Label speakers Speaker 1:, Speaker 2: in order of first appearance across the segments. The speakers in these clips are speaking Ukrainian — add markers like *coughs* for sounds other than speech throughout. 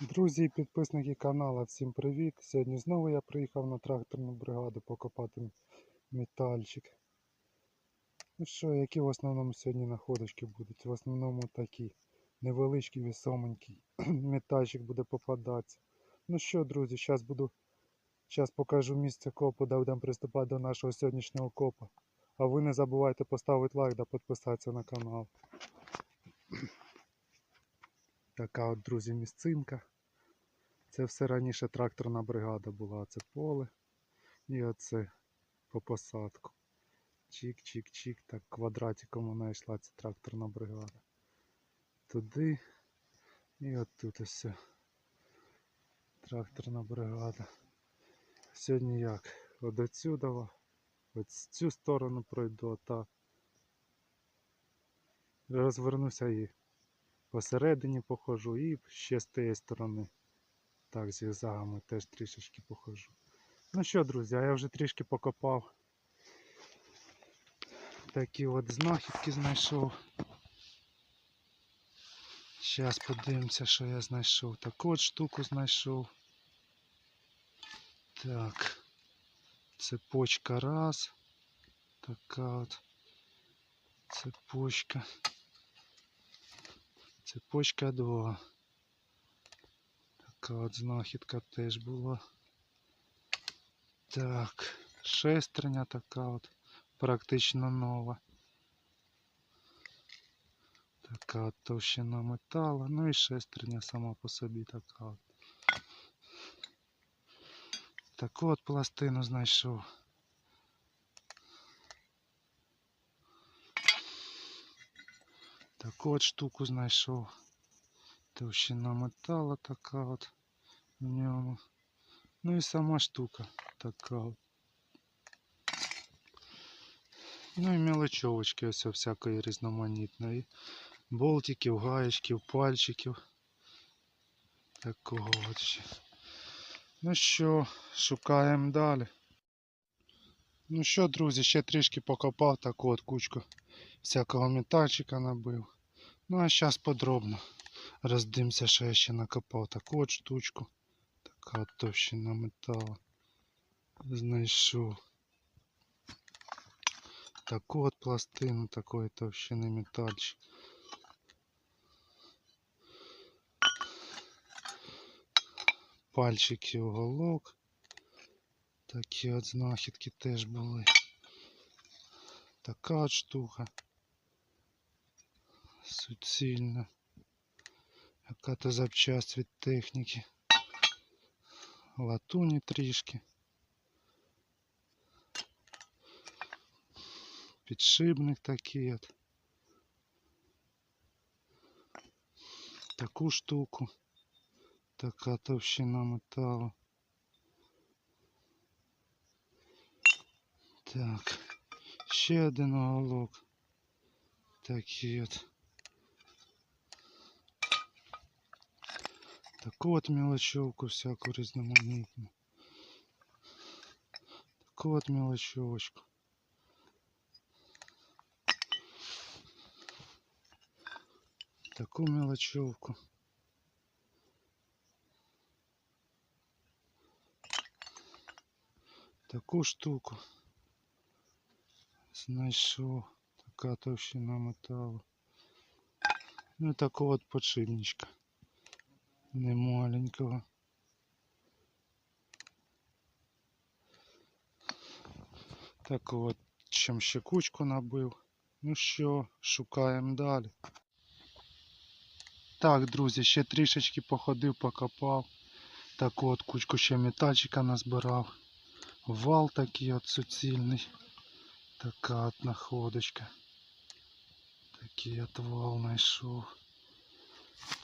Speaker 1: Друзі і підписники каналу, всім привіт! Сьогодні знову я приїхав на тракторну бригаду покопати метальчик. Ну що, які в основному сьогодні находочки будуть? В основному такі невеличкі, вісоменькі. *clears throat* Метальчик буде попадатися. Ну що, друзі, зараз буду. Зараз покажу місце копу, да будемо приступати до нашого сьогоднішнього копа. А ви не забувайте поставити лайк та підписатися на канал. Така от, друзі, місцинка. Це все раніше тракторна бригада була. Це поле. І оце по посадку. Чик-чик-чик. Так квадратиком вона йшла ця тракторна бригада. Туди. І от тут ось. Тракторна бригада. Сьогодні як? От отсюда, от з цю сторону пройду, отак. Розвернуся і посередині похожу і ще з тієї сторони. Так, зігзагами теж трішечки похожу. Ну що, друзі, я вже трішки покопав. Такі от знахідки знайшов. Зараз подивимося, що я знайшов. Таку от штуку знайшов. Так. Цепочка раз. Така от цепочка. Цепочка 2. Така от знахідка теж була. Так, шестерня така от, практично нова. Така от товщина металу, ну і шестерня сама по собі така от. Таку от пластину знайшов. Таку от штуку знайшов. Товщина металу така от в ньому. Ну і сама штука така от. Ну і мелочовочки ось всякої різноманітної. Болтиків, гаєчків, пальчиків. Такого от ще. Ну що, шукаємо далі. Ну що, друзі, ще трішки покопав таку от кучку всякого метальчика набив. Ну а зараз подробно роздивимося, що я ще накопав таку от штучку. Така от товщина металу. Знайшов. Таку от пластину такої товщини метальчик. Пальчики уголок. Такі от знахідки теж були. Така от штука. Суцільна. Яка-то запчасть від техніки. Латуні трішки. Підшипник такий от. Таку штуку. Така товщина металу. Так. Ще один уголок. Такий от. Таку от мелочевку всяку різноманітну. Таку от мелочевочку. Таку мелочевку. Таку штуку. Знайшов. Така товщина металу. Ну і такого от подшипничка. Не маленького. Таку от чим ще кучку набив. Ну що, шукаємо далі. Так, друзі, ще трішечки походив, покопав. Таку от кучку ще метальчика назбирав. Вал такий от суцільний. Така от находочка. Такий от вал знайшов.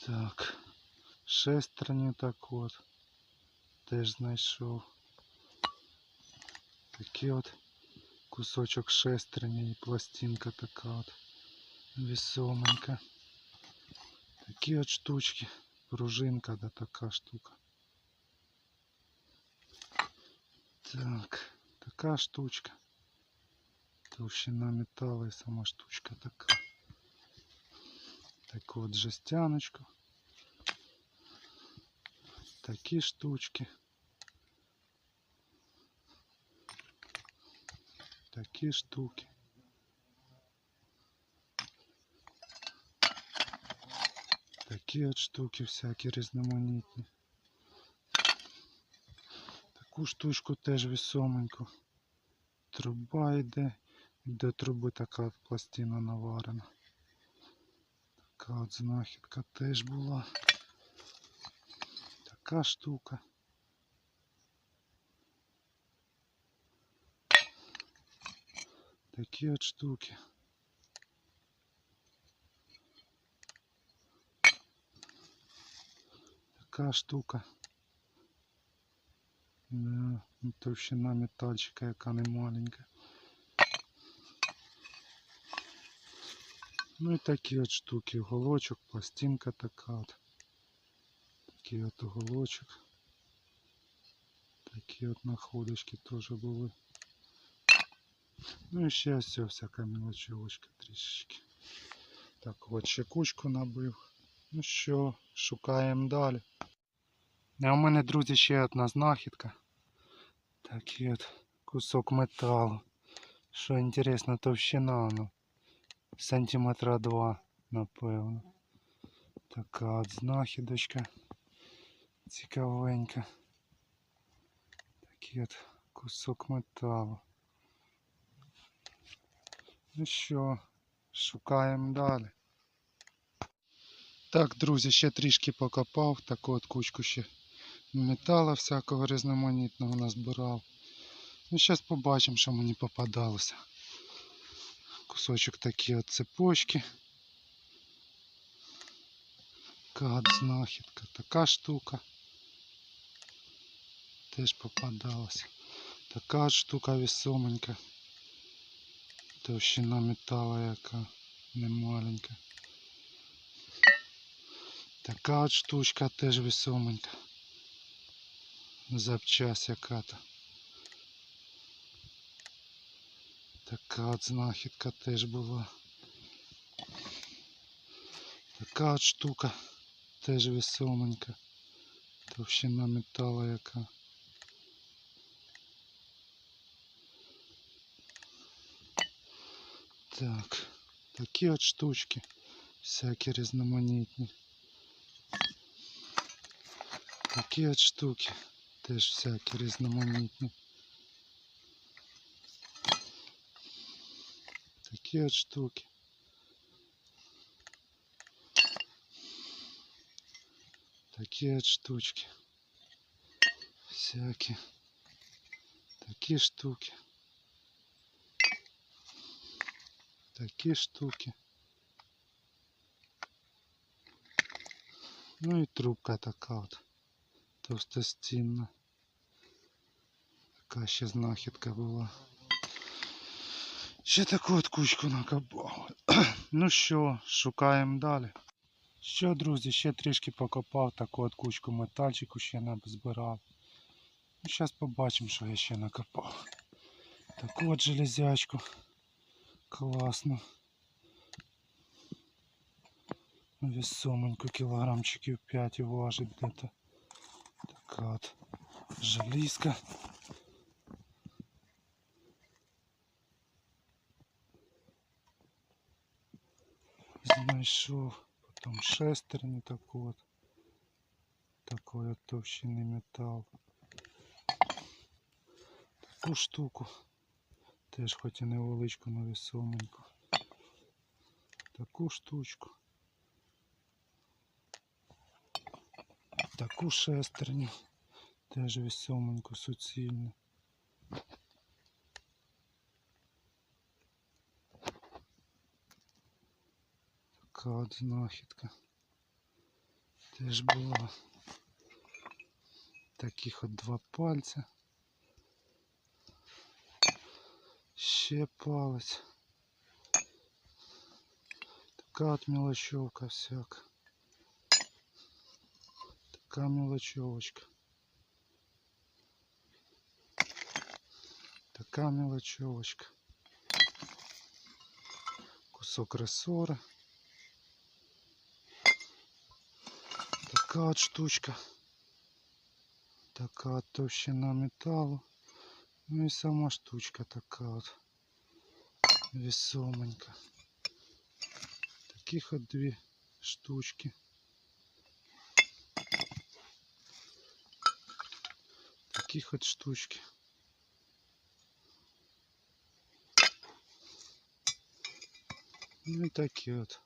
Speaker 1: Так. Шестерню так от. Теж знайшов. Такий от кусочок шестерні і пластинка така от. Весоменька. Такі от штучки. Пружинка, да така штука. Так, така штучка. Толщина металу і сама штучка така. Таку от жестяночку. Такі штучки. Такі штуки. Такі от штуки всякі різноманітні. Таку штучку теж весоменьку. Труба йде. До труби така пластина наварена. Така от знахідка теж була. Така штука. Такі от штуки. Така штука. Товщина метальчика, яка не маленька. Ну і такі от штуки, уголочок, пластинка така от. Такий от уголочок. Такі от находочки теж були. Ну і ще ось всяка мелочевочка трішечки. Так, от ще кучку набив. Ну що, шукаємо далі. А у мене, друзі, ще одна знахідка. Такий от кусок металу. Що інтересно, товщина ну, сантиметра два, напевно. Така от знахідочка. Цікавенька. Такий от кусок металу. Ну що, шукаємо далі. Так, друзі, ще трішки покопав, таку от кучку ще металу всякого різноманітного назбирав. Ну, зараз побачимо, що мені попадалося. Кусочок такі от цепочки. Така от знахідка, така штука. Теж попадалася. Така штука весоменька. Товщина металу яка немаленька. Така от штучка теж весоменька. Запчас яка-то. Така от знахідка теж була. Така от штука теж весоменька. Товщина металу яка. Так, такі от штучки. Всякі різноманітні. Такі от штуки. Теж всякі різноманітні. Такі от штуки. Такі от штучки. Всякі. Такі штуки. Такі штуки. Ну і трубка така от. Товстостінна. Така ще знахідка була. Ще таку от кучку накопав. *coughs* ну що, шукаємо далі. Що, друзі, ще трішки покопав таку от кучку метальчику ще назбирав. Ну, зараз побачимо, що я ще накопав. Таку от железячку. Класно. Весоменьку кілограмчиків 5 важить где-то. Така от желізка. Знайшов потім шестерню таку от. Такої от товщини метал. Таку штуку. Теж хоч і невеличку, но весоменьку. Таку штучку. Таку шестерню. Теж весоменьку, суцільну. Така от знахідка. Теж була. Таких от два пальця. Ще палець. Така от мелочевка всяка. Така мелочевочка. Така мелочевочка. Кусок ресора. Така от штучка. Така от товщина металу. Ну і сама штучка така от весоменька. Таких от дві штучки. Таких от штучки. Ну і такі от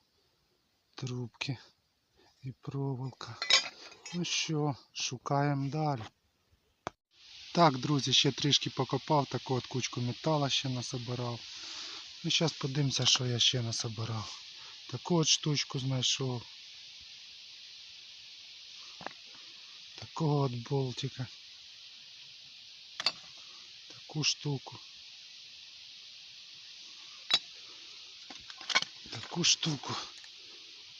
Speaker 1: трубки і проволока. Ну що, шукаємо далі. Так, друзі, ще трішки покопав, таку от кучку металу ще насобирав. Ну, зараз подивимося, що я ще насобирав. Таку от штучку знайшов. Такого от болтика. Таку штуку. Таку штуку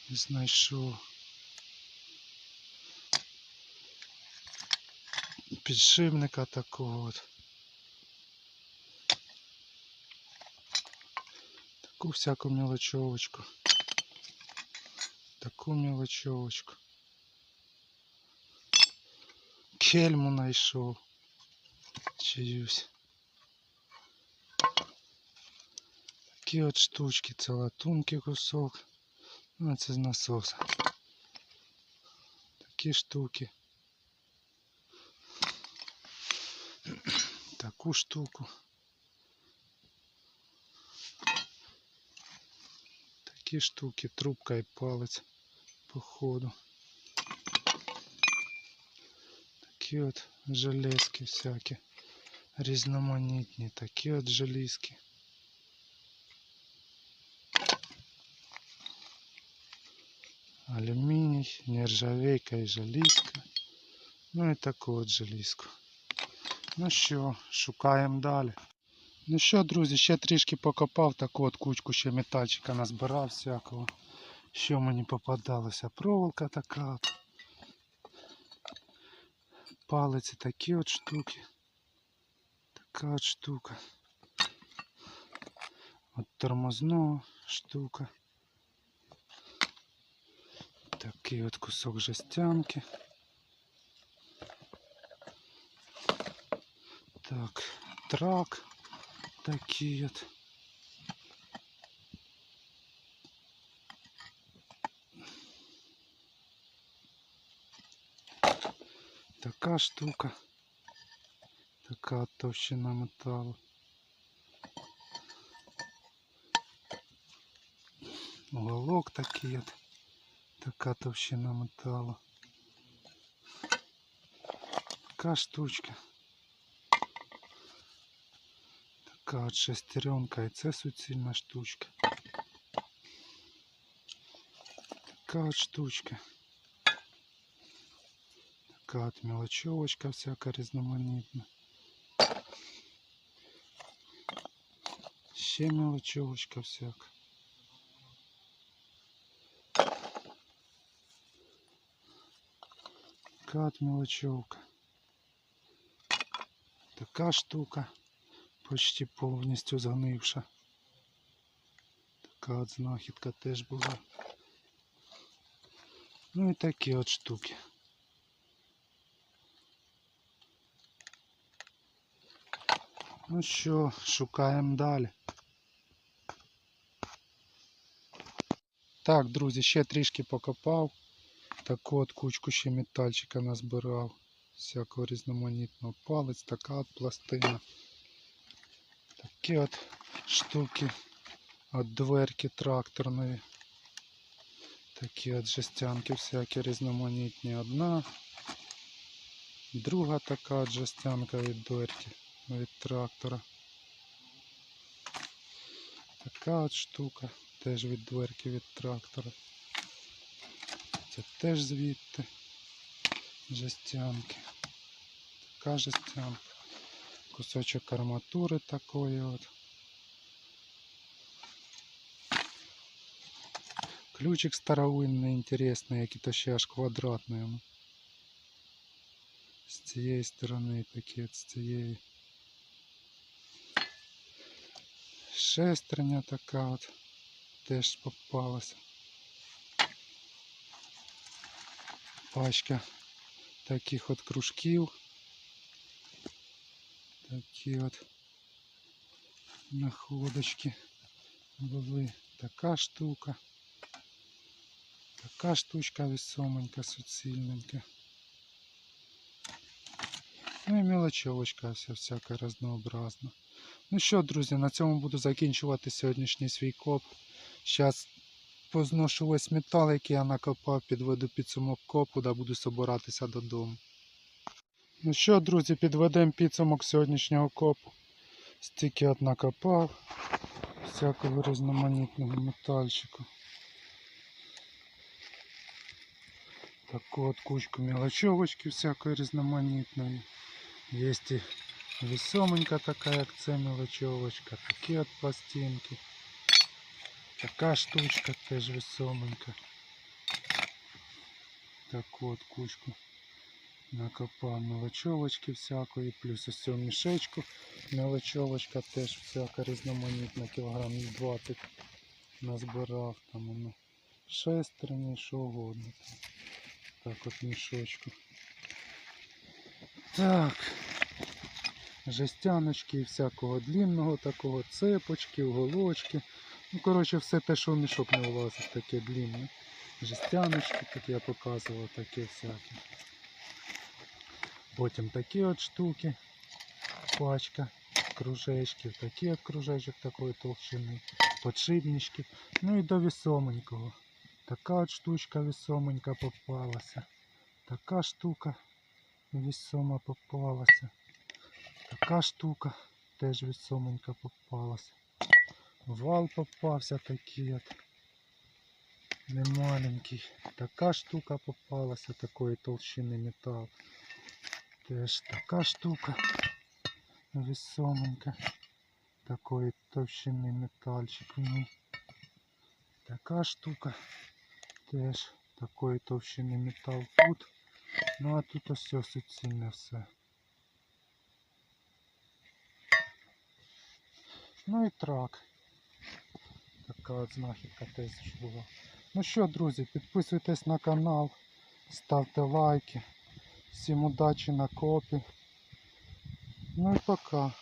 Speaker 1: знайшов. Підшипника такого от. Таку всяку мелочевочку. Таку мелочевочку. Кельму знайшов. Чиюсь. Такі от штучки, це латунки кусок. Ну, це з насоса. Такі штуки. Таку штуку. Такі штуки, трубка і палець походу. Такі от железки всякі. Різноманітні, такі от желізки. Алюміній, нержавейка і желізка. Ну і таку от желізку. Ну що, шукаємо далі. Ну що, друзі, ще трішки покопав таку от кучку ще метальчика назбирав всякого. Що мені попадалося? Проволока така от. Палиці такі от штуки. Така от штука. От тормозного штука. Такий от кусок жестянки. Так, трак такий от. Така штука. Така от товщина металу. Уголок такий от. Така товщина металу. Така штучка. Така от шестеренка і це суцільна штучка. Така от штучка. Така от мелочевочка всяка різноманітна. Ще мелочевочка всяка. Така от мелочевка. Така штука. Почти повністю згнивша. Така от знахідка теж була. Ну і такі от штуки. Ну що, шукаємо далі. Так, друзі, ще трішки покопав. Таку от кучку ще метальчика назбирав. Всякого різноманітного палець, така от пластина. Такі от штуки от дверки тракторної. Такі от жестянки всякі різноманітні. Одна, друга така от жестянка від дверки від трактора. Така от штука теж від дверки від трактора. Це теж звідти жестянки. Така жестянка. Кусочок арматури такої от. Ключик старовинний, інтересний, який то ще аж квадратний. ну. З цієї сторони пакет, з цієї. Шестерня така от теж попалася. Пачка таких от кружків Такі от находочки були. Така штука. Така штучка весоменька, суцільненька. Ну і мелочовочка вся всяка разнообразна. Ну що, друзі, на цьому буду закінчувати сьогоднішній свій коп. Зараз позношу весь метал, який я накопав, підведу підсумок копу да буду собиратися додому. Ну що, друзі, підведемо підсумок сьогоднішнього копу. Стільки от накопав всякого різноманітного метальчику. Таку от кучку мелочевочки всякої різноманітної. Є і весоменька така, як це мелочевочка, такі от пластинки. Така штучка теж весоменька. Таку от кучку Накопав мелочевочки всякої, плюс ось цю мішечку мелочевочка теж всяка різноманітна, кілограмів 20 назбирав, там воно шестерні, що угодно. Так от мішочку. Так. Жестяночки всякого длинного такого, цепочки, уголочки. Ну, коротше, все те, що в мішок не влазить, таке длинне. Жестяночки, так я показував, таке всяке. Потім такі от штуки, пачка кружечків, такі от кружечок такої толщини, подшипнички. Ну і до весоменького. Така от штучка весоменька попалася. Така штука весома попалася. Така штука теж весоменька попалася. Вал попався такий от. Немаленький. Така штука попалася такої толщини метал. Теж така штука весоменька. Такої товщини метальчик в ній. Така штука. Теж такої товщини метал тут. Ну а тут ось все суцільне все. Ну і трак. Така от знахідка теж була. Ну що, друзі, підписуйтесь на канал, ставте лайки. Всім удачі на копі. Ну і пока.